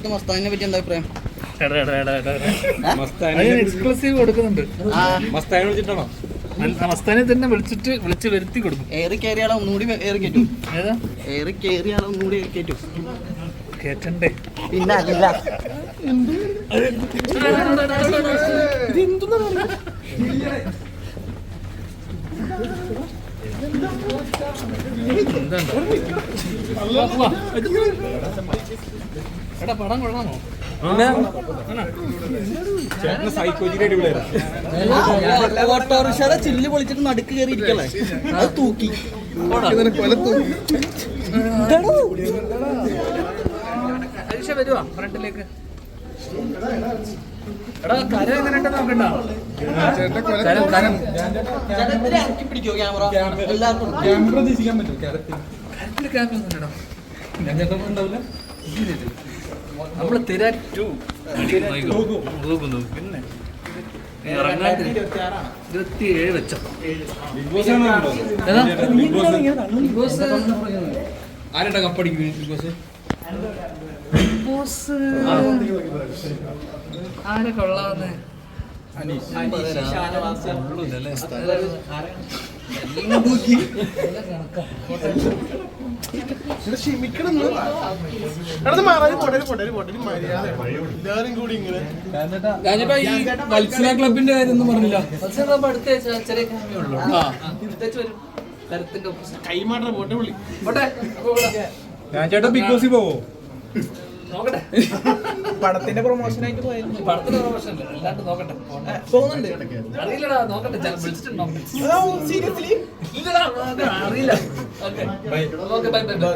സുഹൃത്ത് മസ്താനിനെ പറ്റി എന്താ അഭിപ്രായം? എക്സ്ക്ലൂസീവ് കൊടുക്കുന്നുണ്ട്. ആ. മസ്താനെ വിളിച്ചിട്ടാണോ? മസ്താനെ തന്നെ വിളിച്ചിട്ട് വിളിച്ച് വരുത്തി കൊടുക്കും. ഏറി കയറിയാളെ ഒന്നുകൂടി ഏറി കയറ്റും. ഏതാ? ഏറി കയറിയാളെ ഒന്നുകൂടി ഏറി കയറ്റും. കേറ്റണ്ടേ? പിന്നെ അല്ല വാ. എടാ പടം കൊള്ളാമോ ഓട്ടോറിക്ഷയുടെ ചില്ല് പൊളിച്ചിട്ട് നടുക്ക് കയറി ഇരിക്കല്ലേ അത് തൂക്കി. അരീക്ഷ വരുവാ ഫ്രണ്ടിലേക്ക്. എടാ കര എങ്ങനെയുണ്ട് നോക്കണ്ട. കരം കരം ചേട്ടൻ ഇറക്കി പിടിക്കോ ക്യാമറ? എല്ലാവർക്കും ക്യാമറ പറ്റും കേരളത്തിൽ കരത്തിൽ ക്യാമറ ഒന്നുമില്ലടാ ഞാൻ ചേട്ടൻ ഉണ്ടാവില്ല. നമ്മൾ തിര ടു പിന്നെ ഇറങ്ങാൻ ഇരുപത്തി ഏഴ് വെച്ചോ ബിഗ് ബോസ് ആരുടെ കപ്പടിക്കും ബിഗ് ബോസ് ബിഗ് ബോസ് ആരെ കൊള്ളാവുന്നേ? എല്ലാരും കൂടി ഇങ്ങനെ. രാജേട്ടാ ഈ മത്സര ക്ലബിന്റെ കാര്യം ഒന്നും പറഞ്ഞില്ല. അടുത്ത ചെറിയ കരുത്തിന്റെ opposite. കൈമാറ്റം പോട്ടെ വിളി പോട്ടെ ചേട്ടാ ബിഗ് ബോസിൽ പോവോ? നോക്കട്ടെ. പടത്തിന്റെ പ്രൊമോഷൻ ആയിട്ട് പോയിരുന്നു പടത്തിന്റെ പ്രൊമോഷൻ അല്ലാണ്ട് നോക്കട്ടെ. പോകുന്നുണ്ട് അറിയില്ലടാ നോക്കട്ടെ. ചില വിളിച്ചിട്ടുണ്ടോ സീരിയസ്ലി ഇല്ലടാ അറിയില്ല. Okay. Okay bye bye bye.